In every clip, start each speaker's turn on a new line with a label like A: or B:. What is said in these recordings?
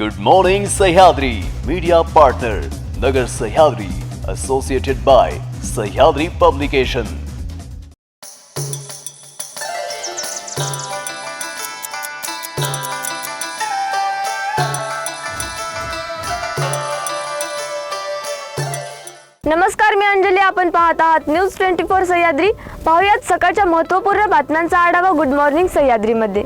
A: Good morning Sahyadri media partner Nagar Sahyadri associated by Sahyadri publication
B: नमस्कार मी अंजली. आपण पाहत आहात न्यूज ट्वेंटी फोर सह्याद्री पाहुयात सकाळच्या महत्त्वपूर्ण बातम्यांचा आढावा. गुड मॉर्निंग सह्याद्रीमध्ये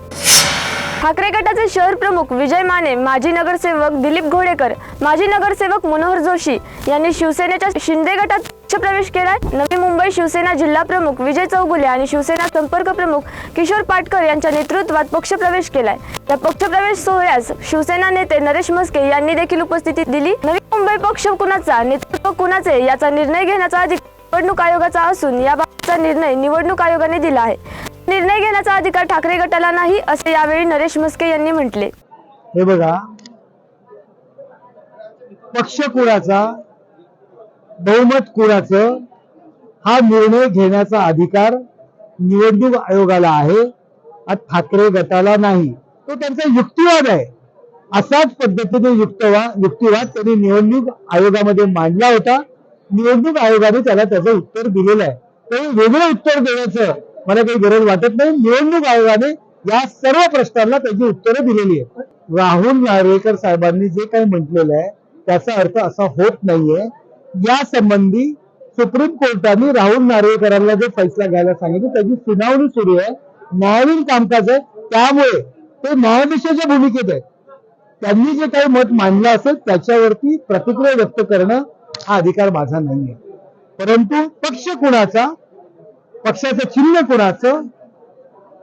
B: ठाकरे गटाचे शहर प्रमुख विजय माने माजी नगरसेवक दिलीप घोडेकर माजी नगरसेवक मनोहर जोशी यांनी शिवसेनेच्या शिंदे गटात पक्ष प्रवेश केलाय. नवी मुंबई शिवसेना जिल्हा प्रमुख विजय चौगुले आणि शिवसेना संपर्क प्रमुख किशोर पाटकर यांच्या नेतृत्वात पक्ष प्रवेश केलाय. या पक्ष प्रवेश सोहळ्यास शिवसेना नेते नरेश म्हस्के यांनी देखील उपस्थिती दिली. नवी मुंबई पक्ष कुणाचा नेतृत्व कुणाचे याचा निर्णय घेण्याचा अधिकार निवडणूक आयोगाचा असून याबाबतचा निर्णय निवडणूक आयोगाने दिला आहे. निर्णय घेण्याचा अधिकार ठाकरे गटाला नाही असे यावेळी नरेश म्हस्के यांनी म्हटले.
C: हे बघा पक्ष कुणाचा बहुमत कुणाचं हा निर्णय घेण्याचा अधिकार निवडणूक आयोगाला आहे ठाकरे गटाला नाही. तो त्यांचा युक्तिवाद आहे. असाच पद्धतीने युक्तवाद युक्तिवाद त्यांनी निवडणूक आयोगामध्ये मांडला होता. निवडणूक आयोगाने त्याला त्याचं उत्तर दिलेलं आहे. ते वेगळं उत्तर देण्याचं मला काही गरज वाटत नाही. निवडणूक आयोगाने या सर्व प्रश्नांना त्याची उत्तरं दिलेली आहेत. राहुल नार्वेकर साहेबांनी जे काही म्हटलेलं आहे त्याचा अर्थ असा होत नाहीये. या संबंधी सुप्रीम कोर्टाने राहुल नार्वेकरांना जो फैसला घ्यायला सांगितलं त्याची सुनावणी सुरू आहे. न्यायालयीन कामकाज आहे. त्यामुळे ते न्यायाधीशाच्या भूमिकेत आहे त्यांनी जे काही मत मांडलं असेल त्याच्यावरती प्रतिक्रिया व्यक्त करणं हा अधिकार माझा नाहीये. परंतु पक्ष कुणाचा पक्षाचं चिन्ह कुणाचं?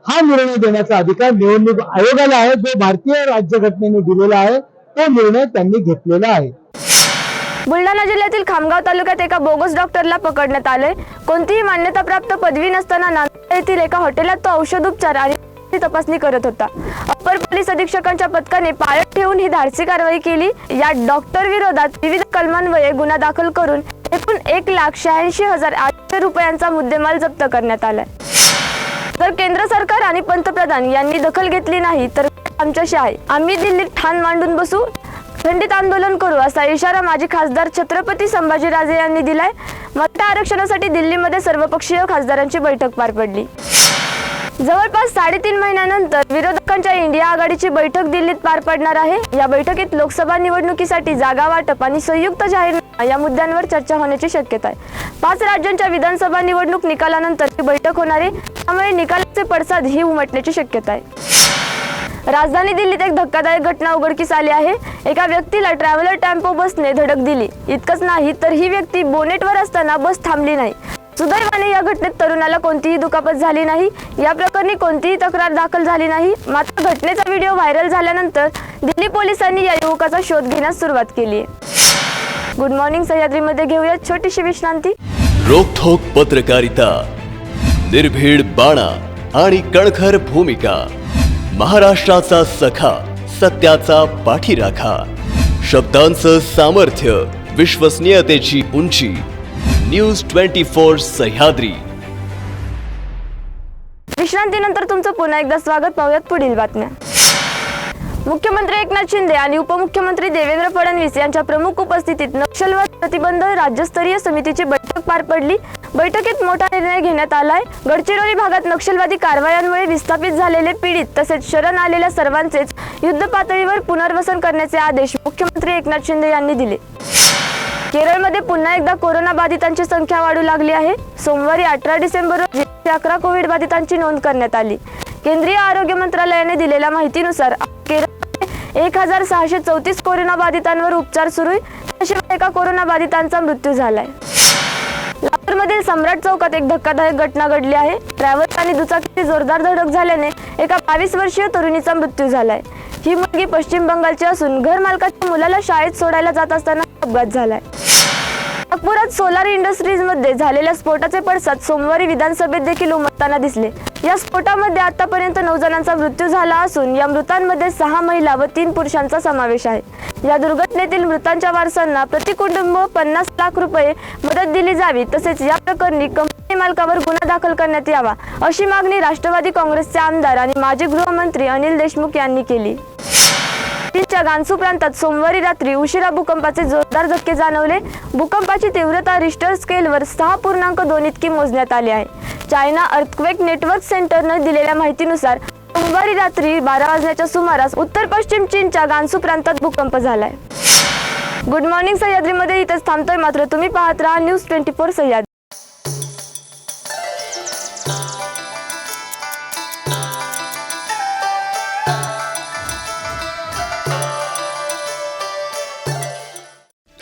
C: हा निर्णय देण्याचा अधिकार निवडणूक आयोगाला आहे जो भारतीय राज्यघटनेने दिलेला आहे तो निर्णय त्यांनी घेतलेला आहे.
B: बुलढाणा जिल्ह्यातील खामगाव तालुक्यात एका बोगस डॉक्टरला पकडण्यात आले कोणतीही मान्यताप्राप्त पदवी नसताना नांदेड येथील एका हॉटेलात तो औषधोपचार आणि तपासणी करत होता. अपर पोलीस अधीक्षकांच्या पथकाने पाळत ठेवून ही धाडसी कारवाई केली. या डॉक्टर विरोधात विविध कलमान्वये गुन्हा दाखल करून एकूण एक लाख शहाऐंशी हजार आठ कोटी रुपयांचा मुद्देमाल जप्त करण्यात आलाय. जर केंद्र सरकार आणि पंतप्रधान यांनी दखल घेतली नाही तर आमच्याशी आहे. आम्ही दिल्लीत ठाण मांडून बसू खंडित आंदोलन करू असा इशारा माजी खासदार छत्रपती संभाजीराजे यांनी दिलाय. मराठा आरक्षणासाठी दिल्लीमध्ये सर्वपक्षीय खासदारांची बैठक पार पडली. जवळपास साडेतीन महिन्यानंतर विरोधकांच्या इंडिया आघाडीची बैठक दिल्लीत पार पडणार आहे. या बैठकीत लोकसभा निवडणुकीसाठी जागा वाटप आणि संयुक्त जाहीरनामा या मुद्द्यांवर चर्चा होण्याची शक्यता आहे. पाच राज्यांच्या विधानसभा निवडणूक निकालानंतर ही बैठक होणार आहे. त्यामुळे निकालाचे पडसाद ही उमटण्याची शक्यता आहे. राजधानी दिल्लीत एक धक्कादायक घटना उघडकीस आली आहे. एका व्यक्तीला ट्रॅव्हलर टेम्पो बसने धडक दिली. इतकंच नाही तर ही व्यक्ती बोनेटवर असताना बस थांबली नाही. सुदैवाने या घटनेत तरुणाला कोणतीही दुखापत झाली नाही. या प्रकरणी कोणतीही तक्रार दाखल झाली नाही. मात्र घटनेचा व्हिडिओ व्हायरल झाल्यानंतर दिल्ली पोलिसांनी या युवकाचा शोध घेण्यास सुरुवात केली. गुड मॉर्निंग सह्याद्रीमध्ये घेऊया छोटीशी विश्रांती.
A: रोखोक पत्रकारिता निर्भीड बाणा आणि कणखर भूमिका महाराष्ट्राचा सखा सत्याचा पाठीराखा शब्दांचं सामर्थ्य विश्वसनीयतेची उंची न्यूज ट्वेंटी फोर सह्याद्री.
B: विश्रांतीनंतर तुमचं पुन्हा एकदा स्वागत पाहूयात पुढील बातम्या. मुख्यमंत्री एकनाथ शिंदे आणि उपमुख्यमंत्री देवेंद्र फडणवीस यांच्या प्रमुख उपस्थितीत नक्षलवाद प्रतिबंध राज्यस्तरीय समितीची बैठक पार पडली. बैठकीत मोठा निर्णय घेण्यात आलाय. गडचिरोली भागात नक्षलवादी कारवायांमुळे विस्थापित झालेले पीडित तसेच शरण आलेल्या सर्वांचेच युद्ध पातळीवर पुनर्वसन करण्याचे आदेश मुख्यमंत्री एकनाथ शिंदे यांनी दिले. केरळमध्ये पुन्हा एकदा कोरोना बाधितांची संख्या वाढू लागली आहे. सोमवारी अठरा डिसेंबर रोजी अकरा कोविड बाधितांची नोंद करण्यात आली. केंद्रीय आरोग्य मंत्रालयाने दिलेल्या माहितीनुसार केरळमध्ये एक हजार सहाशे चौतीस कोरोना बाधितांवर उपचार सुरू त्याशिवाय एका कोरोना बाधितांचा मृत्यू झालाय. लातूरमधील सम्राट चौकात एक धक्कादायक घटना घडली आहे. ट्रॅव्हल्स आणि दुचाकीची जोरदार धडक झाल्याने एका बावीस वर्षीय तरुणीचा मृत्यू झालाय. ही मुलगी पश्चिम बंगालची असून घर मालकाच्या मुलाला शाळेत सोडायला जात असताना अपघात झालाय. नागपुरात सोलार इंडस्ट्रीजमध्ये झालेल्या स्फोटाचे पडसाद सोमवारी विधानसभेत देखील उमटताना दिसले. या स्फोटामध्ये आतापर्यंत नऊ जणांचा मृत्यू झाला असून या मृतांमध्ये सहा महिला व तीन पुरुषांचा समावेश आहे. या दुर्घटनेतील मृतांच्या वारसांना प्रति कुटुंब पन्नास लाख रुपये मदत दिली जावी तसेच या प्रकरणी मालकावर गुन्हा दाखल करण्यात यावा अशी मागणी राष्ट्रवादी काँग्रेसचे आमदार आणि माजी गृहमंत्री अनिल देशमुख यांनी केली. चीनच्या गान्सू प्रांतात सोमवारी रात्री उशिरा भूकंपाचे जोरदार धक्के जाणवले. भूकंपाची तीव्रता रिश्टर स्केलवर सहा पूर्णांक दोन इतकी मोजण्यात आली आहे. चायना अर्थक्वेक नेटवर्क सेंटरनं दिलेल्या माहितीनुसार सोमवारी रात्री बारा वाजण्याच्या सुमारास उत्तर पश्चिम चीनच्या गान्सू प्रांतात भूकंप झालाय. गुड मॉर्निंग सह्याद्रीमध्ये इथंच थांबतोय मात्र तुम्ही पाहत राहा न्यूज ट्वेंटी फोर सह्याद्री.